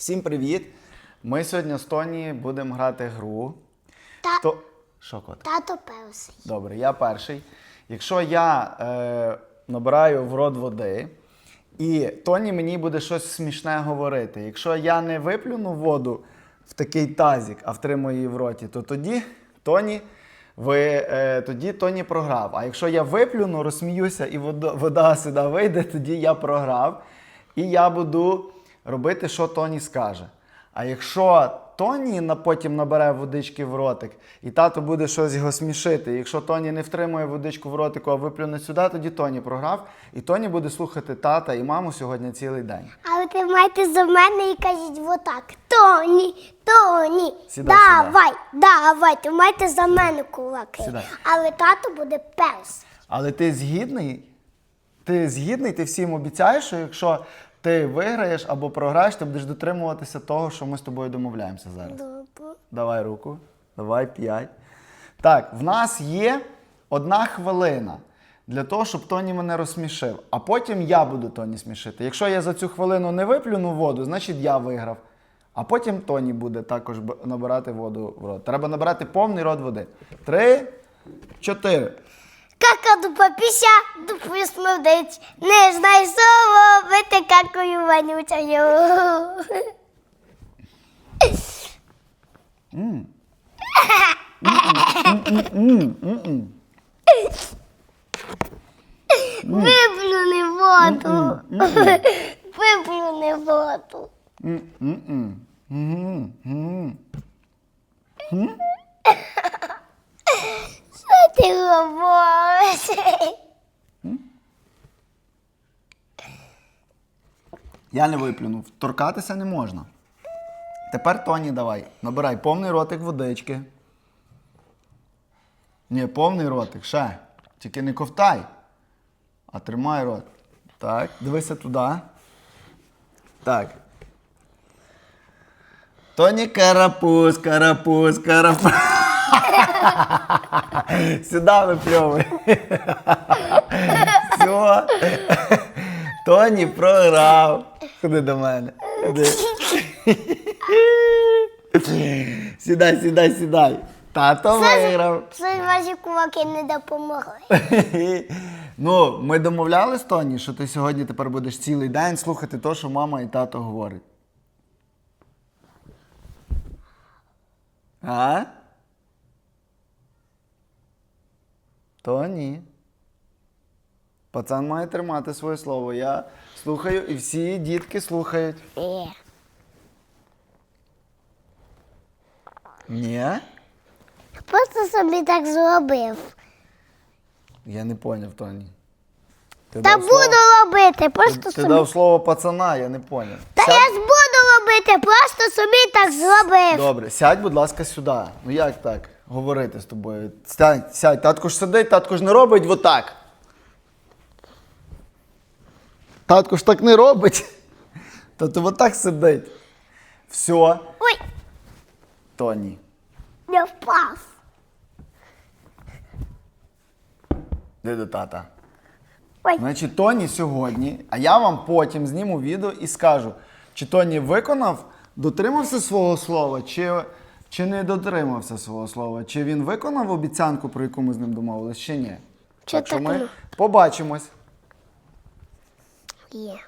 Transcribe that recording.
Всім привіт! Ми сьогодні з Тоні будемо грати гру. Та- То... Що, кот? Тато перший. Добре, я перший. Якщо я е, набираю в рот води, і Тоні мені буде щось смішне говорити. Якщо я не виплюну воду в такий тазік, а втримую її в роті, то тоді Тоні, ви, е, тоді Тоні програв. А якщо я виплюну, розсміюся і вода, вода сюди вийде, тоді я програв. І я буду робити, що Тоні скаже. А якщо Тоні потім набере водички в ротик, і тато буде щось його смішити. Якщо Тоні не втримує водичку в ротику, а виплюне сюди, тоді Тоні програв. І Тоні буде слухати тата і маму сьогодні цілий день. Але ти маєте за мене і кажіть отак. Тоні, Тоні, Сідай давай, давай. Ти маєте за мене кулаки. Сідай. Але тато буде перший. Але ти згідний? Ти згідний, ти всім обіцяєш, що якщо ти виграєш або програєш, ти будеш дотримуватися того, що ми з тобою домовляємося зараз. Добре. Давай руку. Давай п'ять. Так, в нас є одна хвилина для того, щоб Тоні мене розсмішив. А потім я буду Тоні смішити. Якщо я за цю хвилину не виплюну воду, значить я виграв. А потім Тоні буде також набирати воду в рот. Треба набирати повний рот води. Три, чотири. Кака дупа піся, дупу смердить. Не знай слово, бити какою вонючою. Виплюни воду. Виплюни воду. Ти говориш? Я не виплюнув. Торкатися не можна. Тепер Тоні давай. Набирай повний ротик водички. Ні, повний ротик, ще. Тільки не ковтай. А тримай рот. Так, дивися туди. Так. Тоні карапуз, карапуз, карапуз. Сюди випльовуй. Все. Тоні програв. Ходи до мене. Ходи. Сідай, сідай, сідай. Тато виграв. Це ваші кулаки не допомогли. Ну, ми домовлялись, Тоні, що ти сьогодні тепер будеш цілий день слухати те, що мама і тато говорять. А? Тоні. Пацан має тримати своє слово. Я слухаю, і всі дітки слухають. Ні? Просто собі так зробив. Я не поняв, Тоні. Ти Та дав буду слово- робити, просто Ти собі. дав слово пацана, я не поняв. Та я ж буду робити, просто собі так зробив. Добре, сядь, будь ласка, сюди. Ну як так говорити з тобою? Сядь, сядь, татко ж сидить, татко ж не робить отак. Татко ж так не робить. Тато отак сидить. Все, Ой, Тоні. не впав. Йди до тата. Ой, Значить, Тоні сьогодні, а я вам потім зніму відео і скажу, чи Тоні виконав, дотримався свого слова, чи, чи не дотримався свого слова, чи він виконав обіцянку, про яку ми з ним домовились, чи ні. Чи так що так ми воно? побачимось. є.